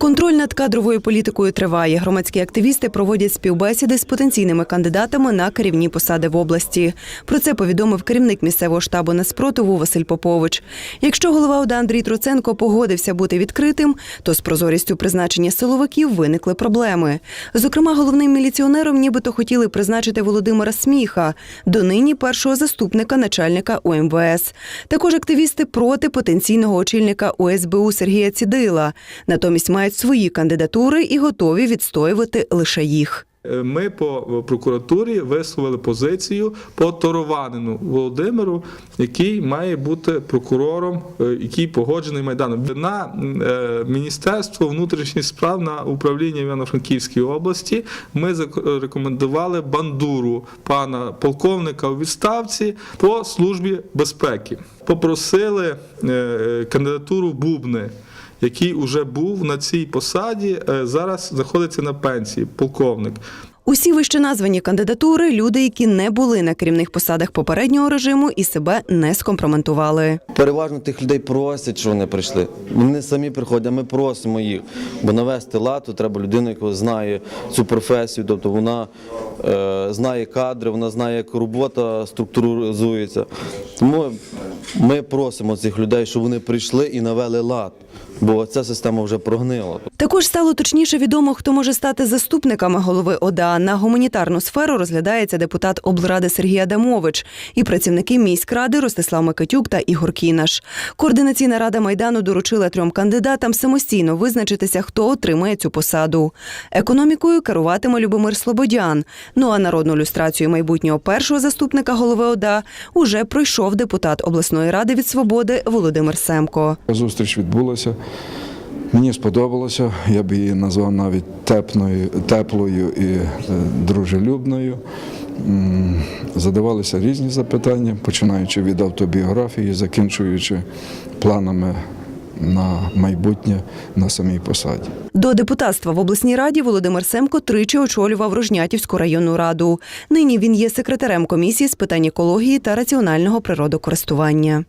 Контроль над кадровою політикою триває. Громадські активісти проводять співбесіди з потенційними кандидатами на керівні посади в області. Про це повідомив керівник місцевого штабу неспротиву Василь Попович. Якщо голова ОДА Андрій Троценко погодився бути відкритим, то з прозорістю призначення силовиків виникли проблеми. Зокрема, головним міліціонером нібито хотіли призначити Володимира Сміха, донині першого заступника начальника УМВС. Також активісти проти потенційного очільника ОСБУ Сергія Цідила. Натомість мають свої кандидатури і готові відстоювати лише їх. Е, Ми по прокуратурі висловили позицію по Торованину Володимиру, який має бути прокурором, е, який погоджений майданом. На е, Міністерство внутрішніх справ на управління Івано-Франківської області ми рекомендували бандуру пана полковника у відставці по службі безпеки. Попросили кандидатуру Бубни який уже був на цій посаді, е, зараз знаходиться на пенсії, полковник. Усі вище названі кандидатури люди, які не були на керівних посадах попереднього режиму і себе не скомпроментували. Переважно тих людей просять, що вони прийшли. Вони самі приходять, а ми просимо їх. Бо навести лад, то треба людину, яка знає цю професію, тобто вона е, знає кадри, вона знає, як робота структуризується. Тому ми просимо цих людей, щоб вони прийшли і навели лад, бо ця система вже прогнила. Також стало точніше відомо, хто може стати заступниками голови ОДА. На гуманітарну сферу розглядається депутат облради Сергій Адамович і працівники міськради Ростислав Микитюк та Ігор Кінаш. Координаційна рада майдану доручила трьом кандидатам самостійно визначитися, хто отримає цю посаду. Економікою керуватиме Любомир Слободян. Ну а народну люстрацію майбутнього першого заступника голови ОДА уже пройшов депутат обласної ради від свободи Володимир Семко. Зустріч відбулася. Мені сподобалося, я б її назвав навіть теплою, теплою і е, дружелюбною. Задавалися різні запитання, починаючи від автобіографії, закінчуючи планами на майбутнє на самій посаді. До депутатства в обласній раді Володимир Семко тричі очолював Рожнятівську районну раду. Нині він є секретарем комісії з питань екології та раціонального природокористування.